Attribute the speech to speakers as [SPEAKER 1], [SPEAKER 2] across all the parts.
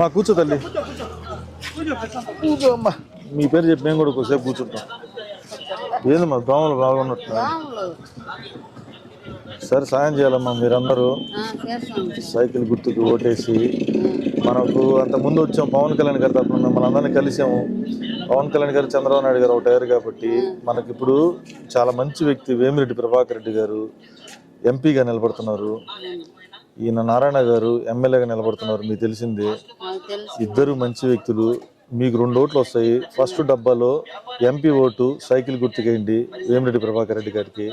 [SPEAKER 1] మా కూర్చో తల్లి. కూర్చో అమ్మా. మీ పేరు చెప్పి మేము కూడా కొద్దిసేపు కూర్చుంటాం. ఏంది మా దోమలు బాగున్నట్టు సరే సాయం చేయాలమ్మా మీరందరూ. సైకిల్ గుర్తుకు ఓటేసి మనకు అంత ముందు వచ్చాం పవన్ కళ్యాణ్ గారి మిమ్మల్ని అందరినీ కలిసాము. పవన్ కళ్యాణ్ గారు చంద్రబాబు నాయుడు గారు ఒకటి అయ్యారు కాబట్టి మనకి ఇప్పుడు చాలా మంచి వ్యక్తి వేమిరెడ్డి ప్రభాకర్ రెడ్డి గారు ఎంపీగా నిలబడుతున్నారు. ఈయన నారాయణ గారు ఎమ్మెల్యేగా నిలబడుతున్నారు మీకు తెలిసిందే.
[SPEAKER 2] తెలుసు
[SPEAKER 1] ఇద్దరు మంచి వ్యక్తులు మీకు రెండు ఓట్లు వస్తాయి. ఫస్ట్ డబ్బాలో ఎంపీ ఓటు సైకిల్ గుర్తుకేయండి వేమిరెడ్డి ప్రభాకర్ రెడ్డి గారికి.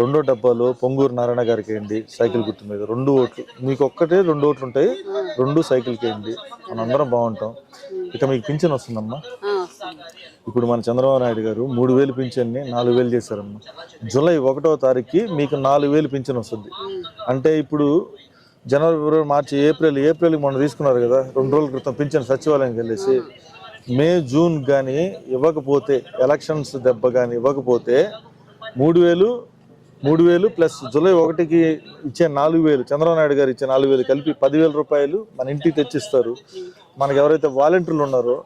[SPEAKER 1] రెండో డబ్బాలో పొంగూరు నారాయణ గారికి వేయండి సైకిల్ గుర్తు మీద. రెండు ఓట్లు మీకు ఒక్కటే రెండు ఓట్లు ఉంటాయి రెండు సైకిల్కి వేయండి. మనందరం బాగుంటాం. ఇక మీకు పింఛన్ వస్తుందమ్మా. ఇప్పుడు మన చంద్రబాబు నాయుడు గారు మూడు వేలు పింఛన్ని నాలుగు వేలు చేశారమ్మా. జూలై ఒకటో తారీఖుకి మీకు నాలుగు వేలు పింఛన్ వస్తుంది. అంటే ఇప్పుడు జనవరి ఫిబ్రవరి మార్చి ఏప్రిల్ ఏప్రిల్ మొన్న తీసుకున్నారు కదా రెండు రోజుల క్రితం పింఛన్ సచివాలయం వెళ్ళేసి మే జూన్ కానీ ఇవ్వకపోతే ఎలక్షన్స్ దెబ్బ కానీ ఇవ్వకపోతే మూడు వేలు మూడు వేలు ప్లస్ జూలై ఒకటికి ఇచ్చే నాలుగు వేలు చంద్రబాబు నాయుడు గారు ఇచ్చే నాలుగు వేలు కలిపి పదివేల రూపాయలు మన ఇంటికి తెచ్చిస్తారు. మనకు ఎవరైతే వాలంటీర్లు ఉన్నారో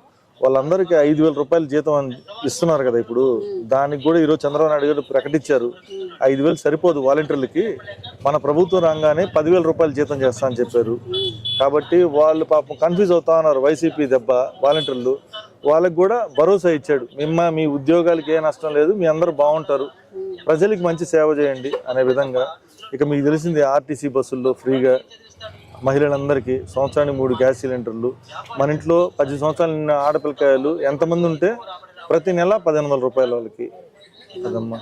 [SPEAKER 1] వాళ్ళందరికీ ఐదు వేల రూపాయలు జీతం ఇస్తున్నారు కదా ఇప్పుడు. దానికి కూడా ఈరోజు చంద్రబాబు నాయుడు గారు ప్రకటించారు. ఐదు వేలు సరిపోదు వాలంటీర్లకి. మన ప్రభుత్వం రాగానే పదివేల రూపాయలు జీతం చేస్తా అని చెప్పారు. కాబట్టి వాళ్ళు పాపం కన్ఫ్యూజ్ అవుతా ఉన్నారు వైసీపీ దెబ్బ వాలంటీర్లు. వాళ్ళకు కూడా భరోసా ఇచ్చాడు. మిమ్మ మీ ఉద్యోగాలకి ఏ నష్టం లేదు మీ అందరూ బాగుంటారు. ప్రజలకి మంచి సేవ చేయండి అనే విధంగా. ఇక మీకు తెలిసింది ఆర్టీసీ బస్సుల్లో ఫ్రీగా మహిళలందరికీ సంవత్సరానికి మూడు గ్యాస్ సిలిండర్లు. మన ఇంట్లో పది సంవత్సరాలు నిన్న ఆడపిల్లకాయలు ఎంతమంది ఉంటే ప్రతి నెల పదిహేను వందల రూపాయల వాళ్ళకి. అదమ్మా.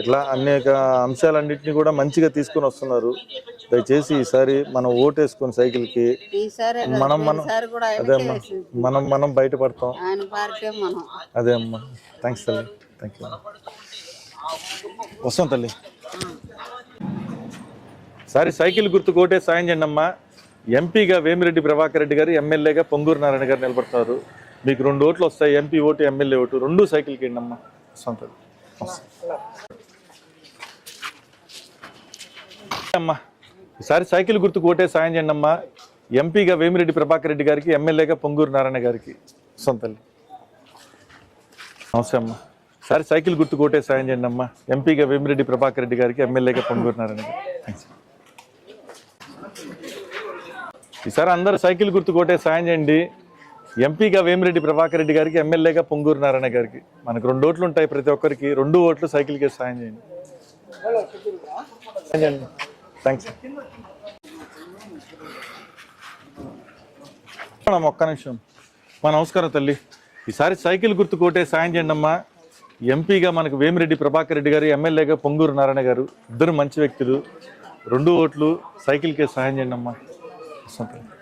[SPEAKER 1] ఇట్లా అనేక అంశాలన్నింటినీ కూడా మంచిగా తీసుకొని వస్తున్నారు. దయచేసి ఈసారి మనం ఓటేసుకొని సైకిల్కి. మనం మనం అదే అమ్మా. మనం మనం బయటపడతాం. అదే అమ్మా. థ్యాంక్స్ తల్లి. Thank you. వస్తాం తల్లి. సరే సైకిల్ గుర్తు కోటే సాయం చేయండి అమ్మా. ఎంపీగా వేమిరెడ్డి ప్రభాకర్ రెడ్డి గారు ఎమ్మెల్యేగా పొంగూరు నారాయణ గారు నిలబడతారు. మీకు రెండు ఓట్లు వస్తాయి ఎంపీ ఓటు ఎమ్మెల్యే ఓటు. రెండు సైకిల్కి వేయండి సొంత అమ్మా ఈసారి సైకిల్ గుర్తుకు ఓటే సాయం చేయండి అమ్మా. ఎంపీగా వేమిరెడ్డి ప్రభాకర్ రెడ్డి గారికి ఎమ్మెల్యేగా పొంగూరు నారాయణ గారికి. సొంతల్లి నమస్తే అమ్మా. సరే సైకిల్ గుర్తు ఓటే సాయం చేయండి అమ్మా. ఎంపీగా వేమిరెడ్డి ప్రభాకర్ రెడ్డి గారికి ఎమ్మెల్యేగా పొంగూరు నారాయణ గారు థ్యాంక్స్ ఈసారి అందరు సైకిల్ గుర్తు కొట్టే సాయం చేయండి. ఎంపీగా వేమిరెడ్డి ప్రభాకర్ రెడ్డి గారికి ఎమ్మెల్యేగా పొంగూరు నారాయణ గారికి. మనకు రెండు ఓట్లు ఉంటాయి ప్రతి ఒక్కరికి. రెండు ఓట్లు సైకిల్కి సాయం చేయండి. సాయం చేయండి. థ్యాంక్స్ మేడం ఒక్క నిమిషం. మా నమస్కారం తల్లి. ఈసారి సైకిల్ గుర్తు కొట్టే సాయం చేయండి అమ్మా. ఎంపీగా మనకు వేమిరెడ్డి ప్రభాకర్ రెడ్డి గారు ఎమ్మెల్యేగా పొంగూరు నారాయణ గారు ఇద్దరు మంచి వ్యక్తులు. రెండు ఓట్లు సైకిల్కే సాయం చేయండి అమ్మా. వస్తాం తల్లి.